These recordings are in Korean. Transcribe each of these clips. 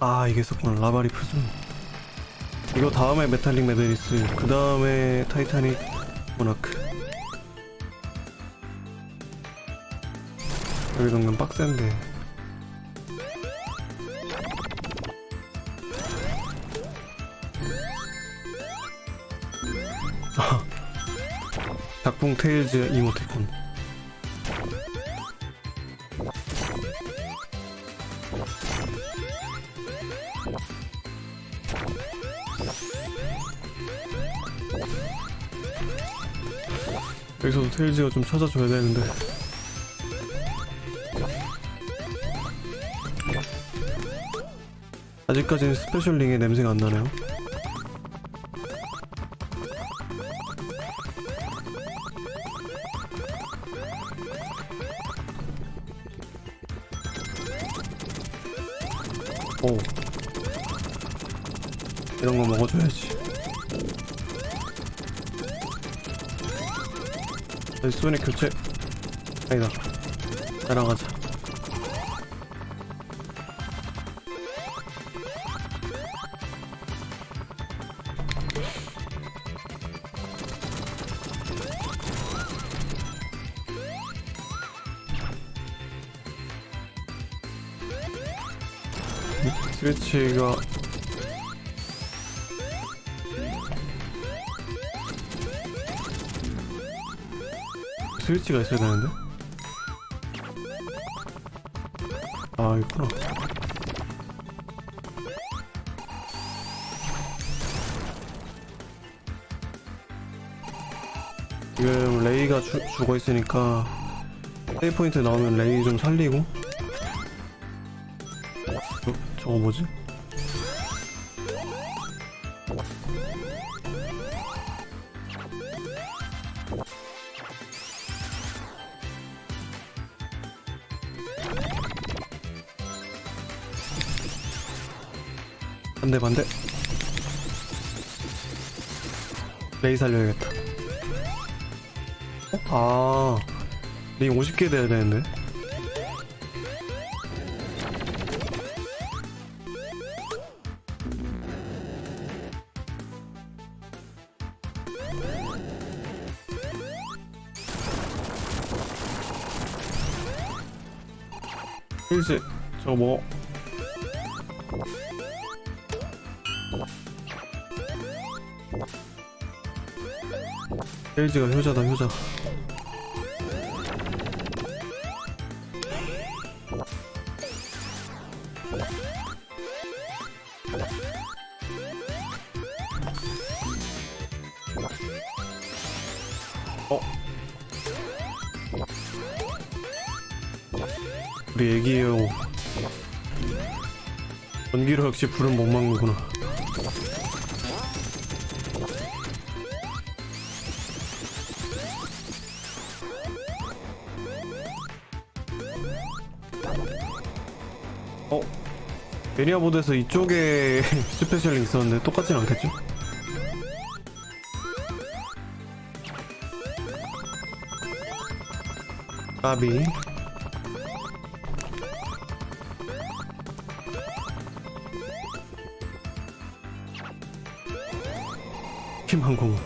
아 이게 있었구나 라바리 프즌 이거 다음에 메탈릭 메데리스 그 다음에 타이타닉 모나크. 여기 은근 빡센데. 아, 작품 테일즈 이모티콘 테일즈가 좀 찾아줘야 되는데. 아직까지는 스페셜 링의 냄새가 안 나네요 소닉 교체. 아니다. 따라가자. 스위치가 스위치가 있어야 되는데? 아 있구나 지금 레이가 주, 죽어 있으니까 세이 포인트 나오면 레이 좀 살리고 저, 저거 뭐지? 반대 반대 레이 살려야겠다. 어? 아링 50개 돼야 되는데. 힐즈 저거 뭐 힐즈가 효자다 효자. 어? 우리 애기예요. 전기로 역시 불은 못 막는구나 매니아 보드에서 이쪽에 스페셜링 있었는데 똑같진 않겠죠? 까비. 희망공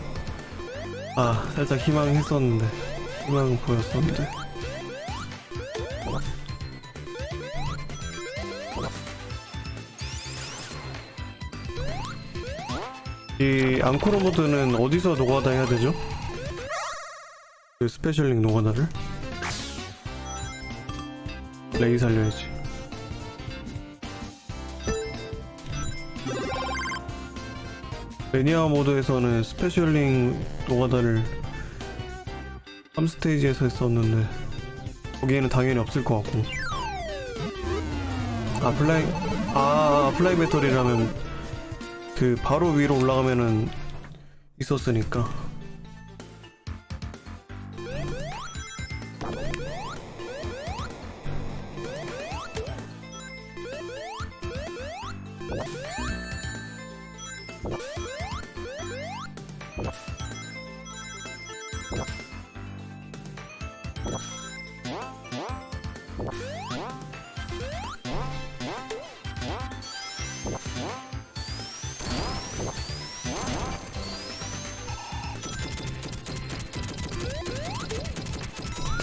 아 살짝 희망했었는데 희망 보였었는데 앙코르 모드는 어디서 노가다 해야 되죠? 그 스페셜링 노가다를? 레이 살려야지. 매니아 모드에서는 스페셜링 노가다를 3스테이지에서 했었는데 거기에는 당연히 없을 것 같고. 아 플라이 아 플라이 배터리라면 그 바로 위로 올라가면은 있었으니까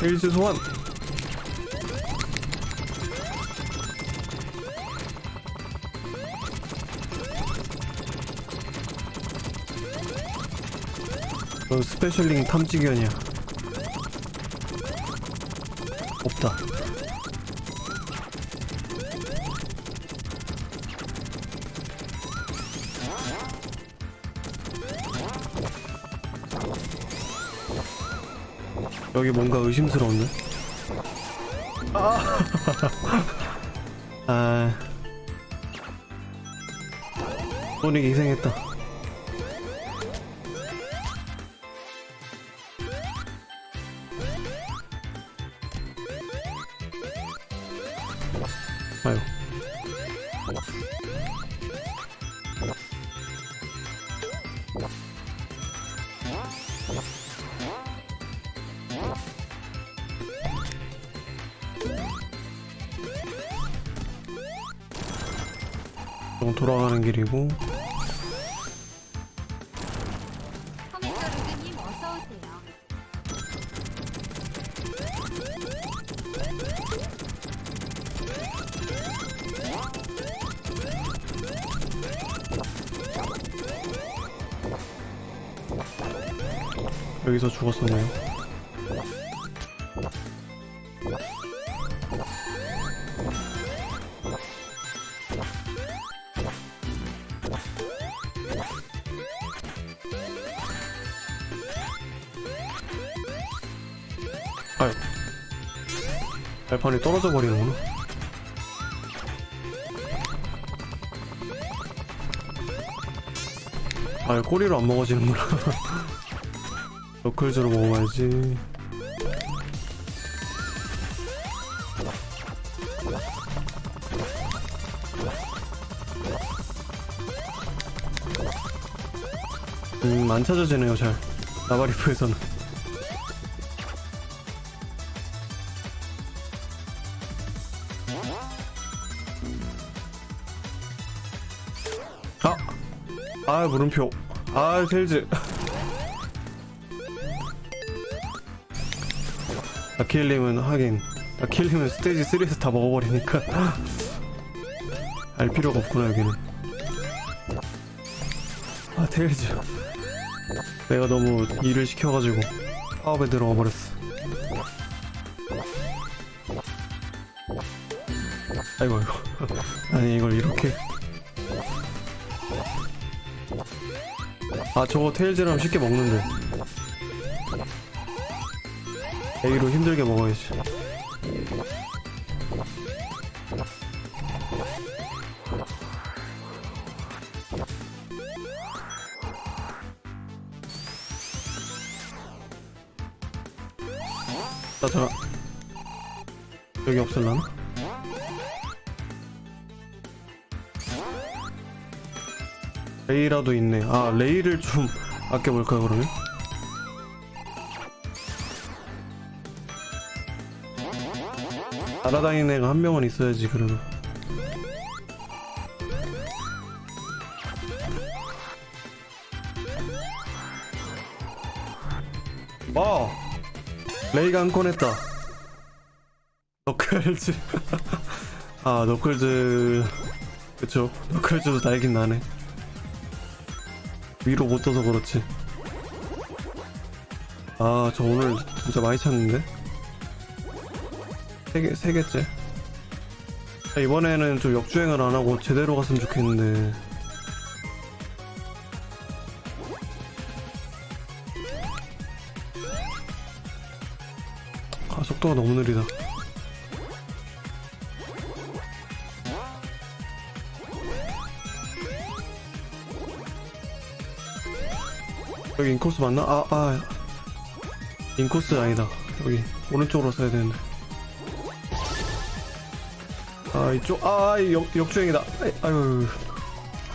테일즈 소환 넌 스페셜링 탐지견이야. 없다 여기 뭔가 의심스러운데? 아, 아. 소닉이 희생했다. 아유. 돌아가는 길이고. 여기서 죽었었네요. 발판이 떨어져 버리는구나. 아, 꼬리로 안 먹어지는구나. 너클즈로 먹어야지. 음, 안 찾아지네요, 잘. 나바리프에서는. 아, 물음표. 아, 셀즈. 아킬림은 하긴 아킬림은 스테이지 3에서 다 먹어버리니까 알 필요가 없구나 여기는 아 테일즈 내가 너무 일을 시켜가지고 파업에 들어가 버렸어 아이고 아이고 아니 이걸 이렇게 아 저거 테일즈라면 쉽게 먹는데 A로 힘들게 먹어야지. 나 잠깐 여기 없을라나? 레이라도 있네. 아 레이를 좀 아껴볼까요 그러면? 날아다니는 애가 한 명은 있어야지 그래도 어! 레이가 한 건 했다 너클즈 아 너클즈 그쵸 너클즈도 날긴 나네 위로 못 떠서 그렇지 아 저 오늘 진짜 많이 찾는데 세 개, 세 개째. 자, 이번에는 좀 역주행을 안 하고 제대로 갔으면 좋겠는데. 아, 속도가 너무 느리다. 여기 인코스 맞나? 아, 아. 인코스 아니다. 여기, 오른쪽으로 써야 되는데. 아 이쪽 아 역, 역주행이다 아유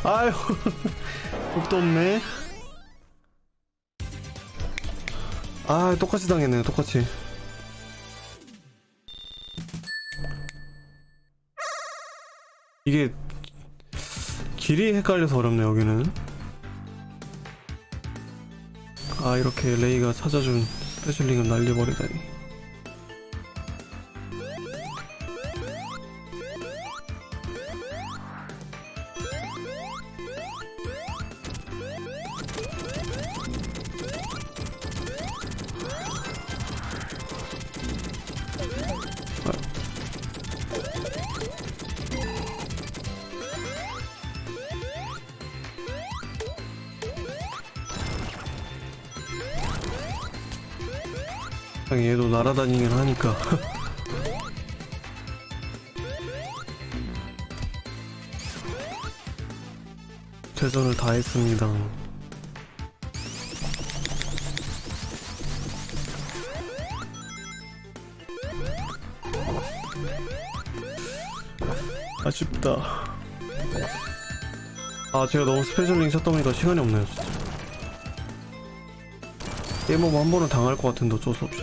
아유 속도 없네 아 똑같이 당했네 똑같이 이게 길이 헷갈려서 어렵네 여기는 아 이렇게 레이가 찾아준 스페셜링을 날려버리다니 그냥 얘도 날아다니긴 하니까. 최선을 다했습니다. 아쉽다. 아 제가 너무 스페셜링 쳤다 보니까 시간이 없네요 진짜. 게임 오버 한 번은 당할 것 같은데 어쩔 수 없이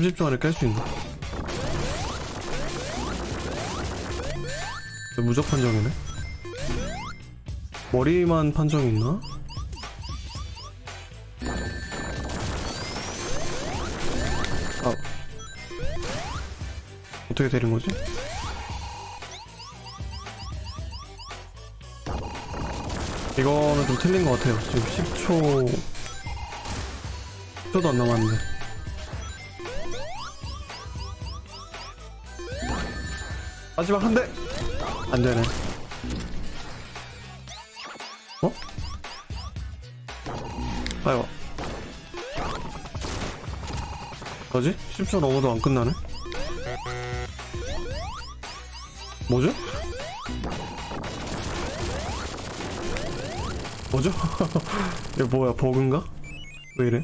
30초 안에 깰 수 있나? 무적 판정이네? 머리만 판정 있나? 아 어떻게 되는 거지? 이거는 좀 틀린 것 같아요. 지금 10초 10초도 안 남았는데. 마지막 한 대! 안 되네. 어? 아이고. 뭐지? 10초 넘어도 안 끝나네? 뭐죠? 뭐죠? 이거 뭐야 버그인가? 왜 이래?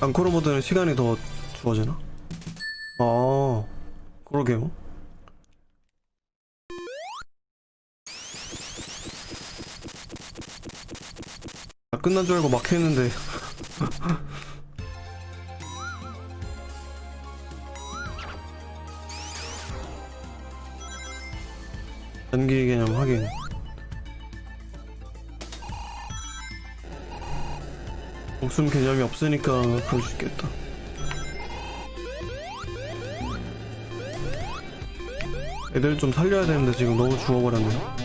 앙코르 모드는 시간이 더 주어지나? 아 그러게요. 아, 끝난 줄 알고 막 했는데. 전기 개념 확인. 목숨 개념이 없으니까 그럴 수 있겠다 애들 좀 살려야 되는데 지금 너무 죽어버렸네요.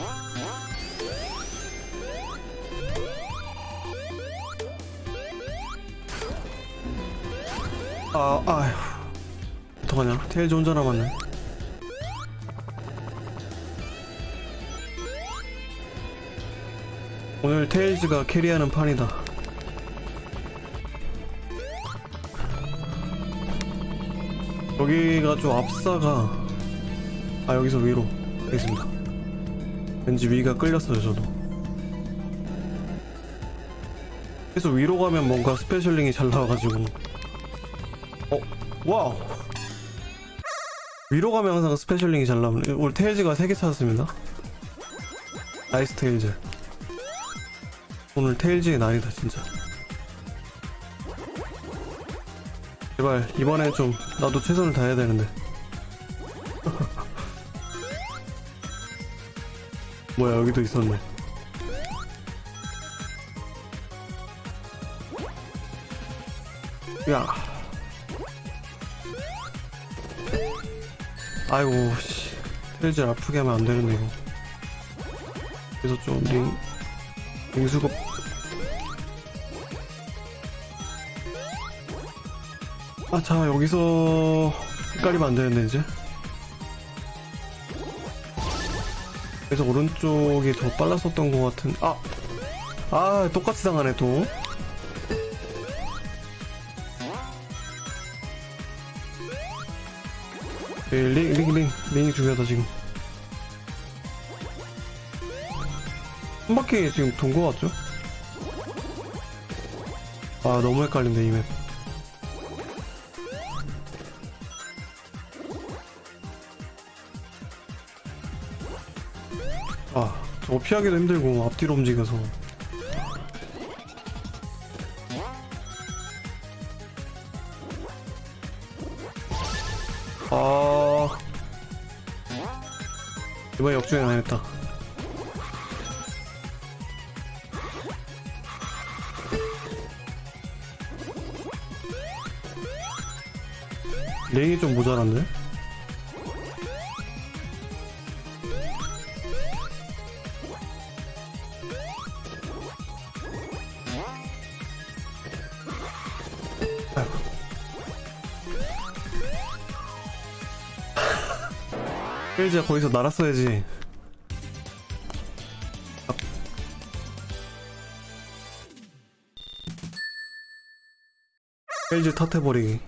아 아휴. 어떡하냐? 테일즈 혼자 남았네. 오늘 테일즈가 캐리하는 판이다. 여기가 좀 앞사가 아 여기서 위로 알겠습니다. 왠지 위가 끌렸어요 저도. 계속 위로 가면 뭔가 스페셜링이 잘 나와가지고. 어? 와우! 위로 가면 항상 스페셜링이 잘 나오네. 오늘 테일즈가 3개 찾았습니다. 나이스 테일즈. 오늘 테일즈의 날이다 진짜. 제발 이번에 좀 나도 최선을 다해야 되는데 뭐야 여기도 있었네. 야. 아이고 씨. 테일즈 아프게 하면 안 되는데 이거. 그래서 좀 링, 링수급 아, 자, 여기서 헷갈리면 안 되는데, 이제. 그래서 오른쪽이 더 빨랐었던 것 같은, 아! 아, 똑같이 당하네, 또. 예, 링, 링, 링. 링이 중요하다, 지금. 한 바퀴 지금 돈거 같죠? 아, 너무 헷갈린데, 이 맵. 아, 저거 피하기도 힘들고 앞뒤로 움직여서. 아, 이번에 역주행 안 했다. 랭이 좀 모자란데? 테일즈가 거기서 날았어야지. 아. 테일즈 탓해버리기.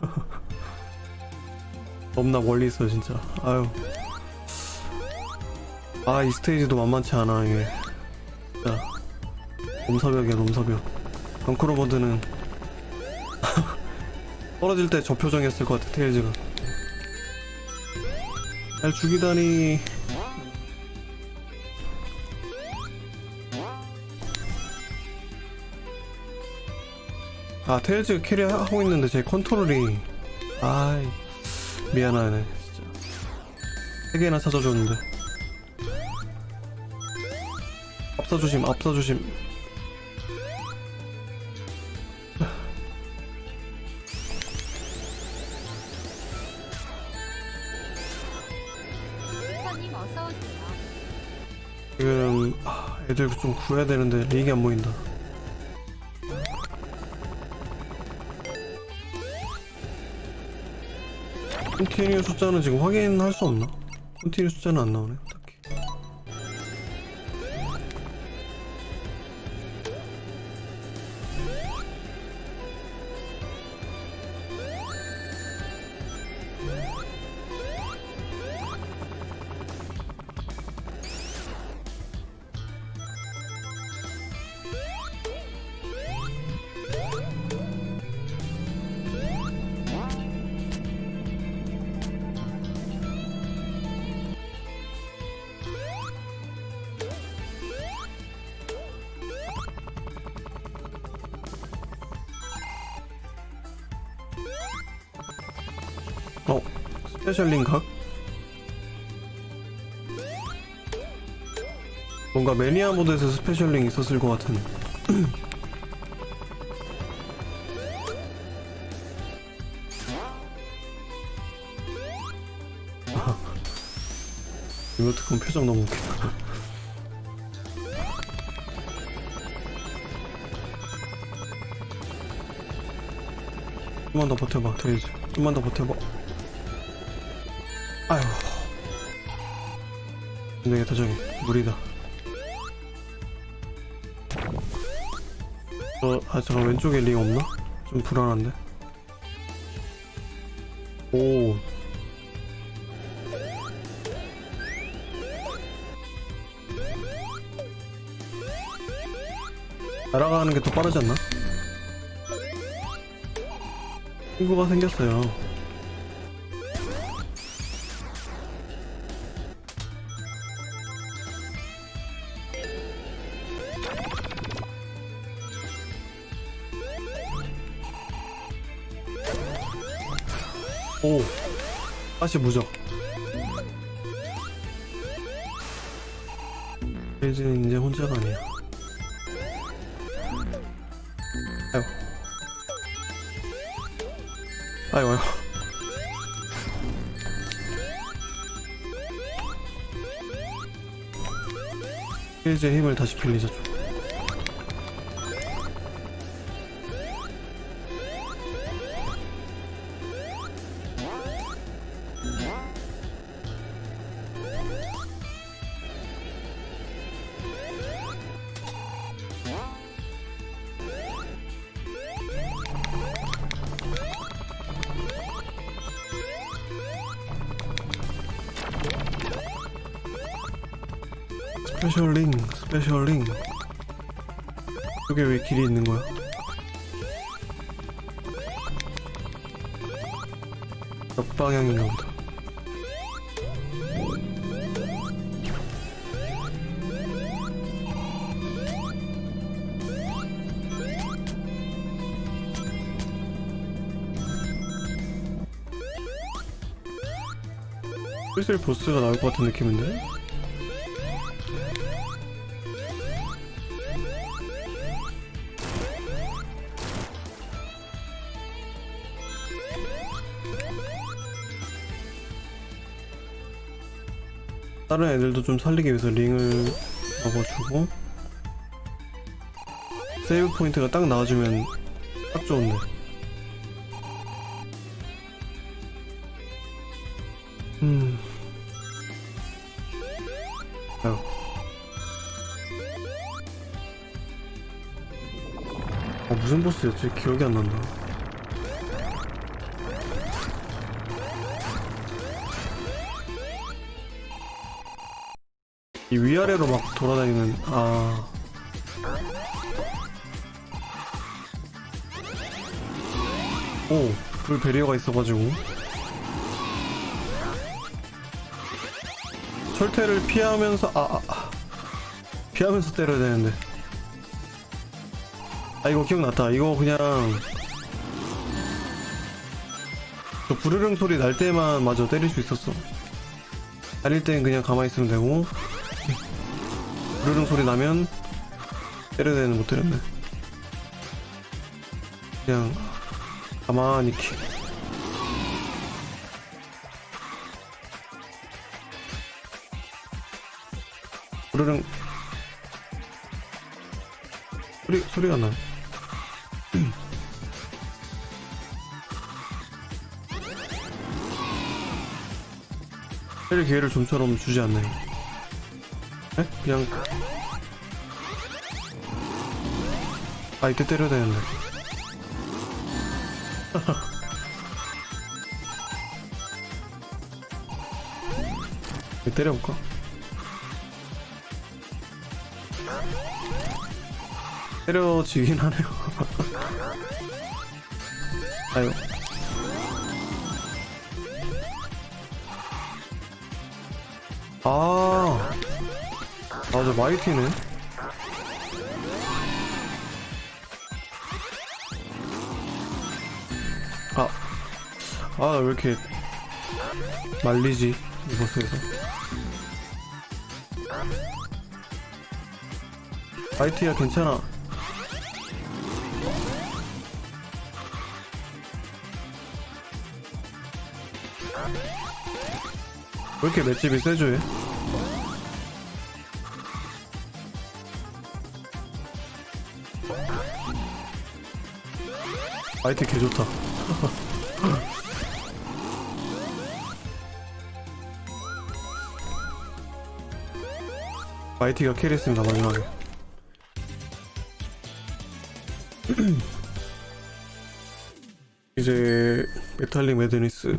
너무나 멀리 있어 진짜. 아유. 아 이 스테이지도 만만치 않아 이게. 진짜. 놈사벽이야 놈사벽. 덩크로버드는 떨어질 때 저 표정이었을 것 같아 테일즈가 날 죽이다니. 아 테일즈 캐리하고 있는데 제 컨트롤이. 아이 미안하네. 진짜 세 개나 찾아줬는데. 앞서 조심 앞서 조심 아, 애들 좀 구해야 되는데 릭이 안 보인다 컨티뉴 숫자는 지금 확인할 수 없나? 컨티뉴 숫자는 안 나오네 스페셜 링각? 뭔가 매니아 모드에서 스페셜 링 있었을 것 같은. 이모트콘 표정 너무 웃기다. 좀만 더 버텨봐 데이즈. 좀만 더 버텨봐 아휴. 안되겠다 저기 물이다. 저, 아 잠깐 왼쪽에 링 없나? 좀 불안한데? 오. 날아가는 게 더 빠르지 않나? 친구가 생겼어요 다시 무적. 이제는 이제 혼자가 아니야. 아유. 아유 아유. 이제 힘을 다시 빌리자 좀 스페셜 링, 스페셜 링. 여기 왜 길이 있는 거야? 역방향인가 보다. 슬슬 보스가 나올 것 같은 느낌인데? 다른 애들도 좀 살리기 위해서 링을 먹어주고 세이브 포인트가 딱 나와주면 딱 좋은데 음 아유. 아 무슨 보스였지? 기억이 안 난다. 위아래로 막 돌아다니는 아. 오, 불 배리어가 있어가지고. 철퇴를 피하면서 아, 아, 아. 피하면서 때려야 되는데. 아 이거 기억났다. 이거 그냥 저 부르릉 소리 날 때만 마저 때릴 수 있었어. 아닐 땐 그냥 가만히 있으면 되고 부르릉 소리 나면 때려야 되는 못 때렸네 그냥 가만히 키 부르릉 소리 소리가 나. 때릴 기회를 좀처럼 주지 않나요? 에? 그냥 아 이때 때려야 되는데 때려볼까? 때려지긴 하네요 아유 아 맞아 마이티네 아, 아, 왜 이렇게 말리지, 이 버스에서. 마이티야, 괜찮아. 왜 이렇게 맷집이 얘? 마이티 개 좋다. 마이티가 캐리했습니다 마지막에 이제 메탈릭 매드니스